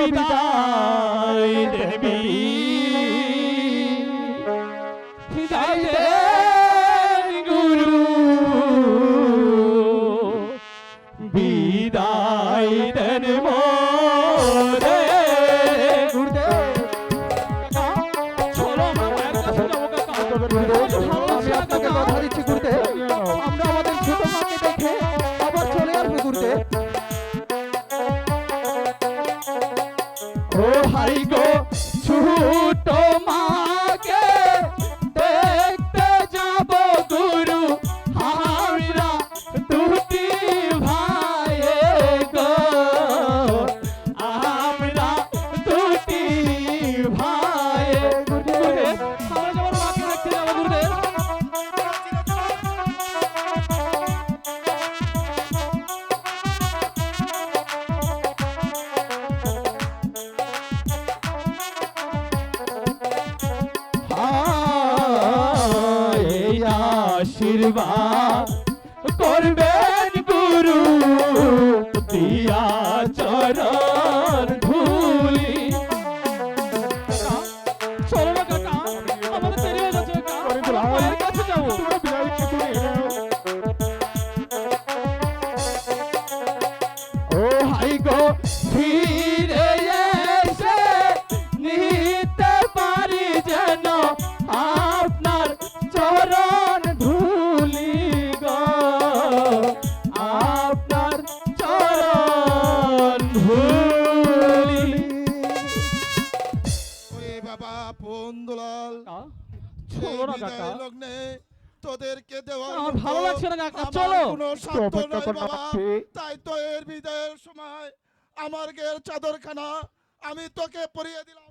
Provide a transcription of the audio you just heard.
বিদায় দেবী। বিদায় গুরু। বিদায় দেন ও হাই গো ছোট মাকে আশীর্বাদ করবেন গুরু দিয়া চরণ ধুলি। ও হাই গো ফিরে এসে নিতে পারি যেন আপনার চরণ বাবা লগ্নে তোদেরকে দেওয়া ভালো লাগছে না কাকা, চলো। তাই তো এর বিদায়ের সময় আমার গের চাদরখানা আমি তোকে পরিয়ে দিলাম।